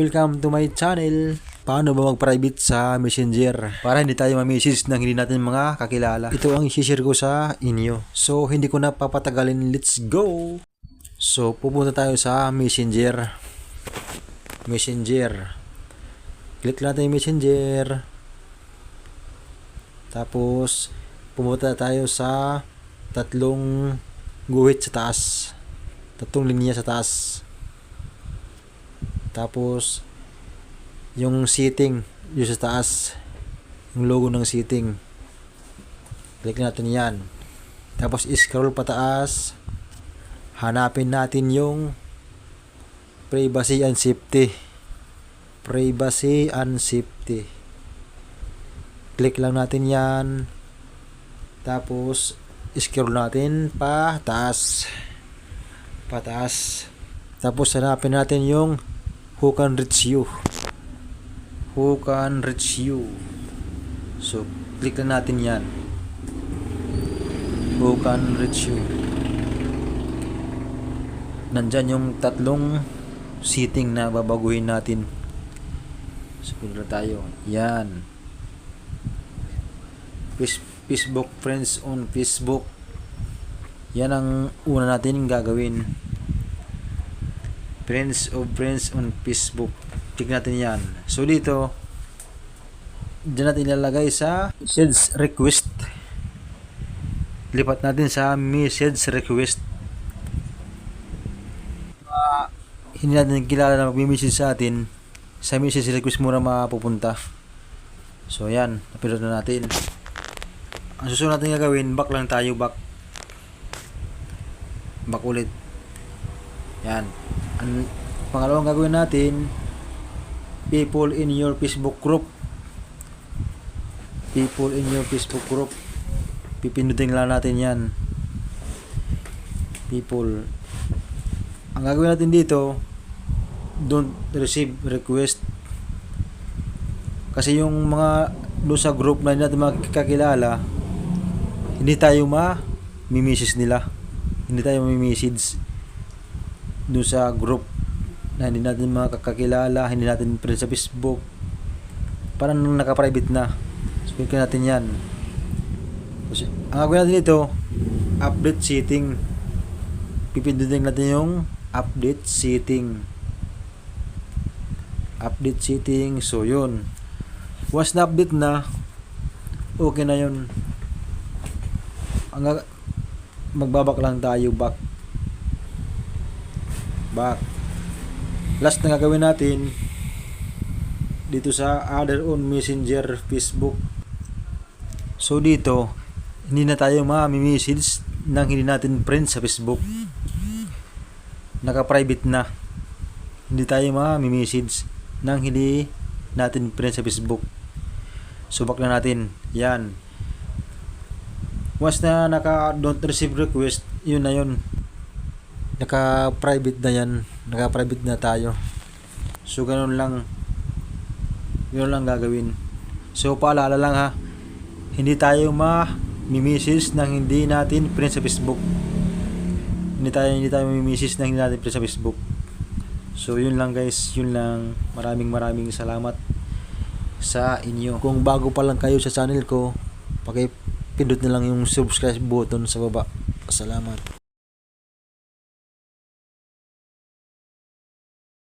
Welcome to my channel. Paano ba mag-private sa Messenger para hindi tayo ma-message ng hindi natin mga kakilala? Ito ang i-share ko sa inyo. So, hindi ko na papatagalin. Let's go! So, pupunta tayo sa Messenger. Messenger. Click natin yung Messenger. Tapos, pumunta tayo sa tatlong guhit sa taas. Tatlong linya sa taas. Tapos, yung seating, yung sa taas, yung logo ng seating. Click natin yan. Tapos, scroll pataas. Hanapin natin yung privacy and safety. Privacy and safety. Click lang natin yan. Tapos, scroll natin pa taas. Pataas. Tapos, hanapin natin yung who can reach you? Who can reach you? So click lang natin yan. Who can reach you? Nandyan yung tatlong seating na babaguhin natin. So pinula tayo. Yan. Face- Facebook friends on Facebook. Yan ang una natin gagawin friends of friends on Facebook. Check natin yan. So dito, dyan natin ilalagay sa message request. Lipat natin sa message request. Uh, hindi natin kilala na mag-message sa atin. Sa message request muna mapupunta. So yan, napindot na natin. Ang susunod natin gagawin, back lang tayo, back. Back ulit. Yan. Ang pangalawang gagawin natin, people in your Facebook group. People in your Facebook group. Pipindutin lang natin yan. People. Ang gagawin natin dito, don't receive request. Kasi yung mga doon sa group na natin makakilala, hindi tayo ma-message nila. Hindi tayo ma-message doon sa group na hindi natin makakakilala, hindi natin friend sa Facebook. Parang naka-private na. So, click natin yan. So, ang gagawin natin dito, update setting. Pipindutin natin yung update setting. Update setting. So, yun. Once na update na, okay na yun. Ang magbabak lang tayo back back last na gagawin natin dito sa other on messenger facebook. So dito hindi na tayo ma-message nang hindi natin friend sa facebook. Naka private na. Hindi tayo ma-message nang hindi natin friend sa facebook. Subak na natin. Yan. Once na naka don't receive request yun na yun naka-private na yan. Naka-private na tayo. So ganun lang. Yun lang gagawin. So paalala lang ha. Hindi tayo ma message nang hindi natin friend sa Facebook. Hindi tayo hindi tayo message nang hindi natin friend sa Facebook. So yun lang guys. Yun lang. Maraming maraming salamat sa inyo. Kung bago pa lang kayo sa channel ko paki pindot na lang yung subscribe button sa baba. Salamat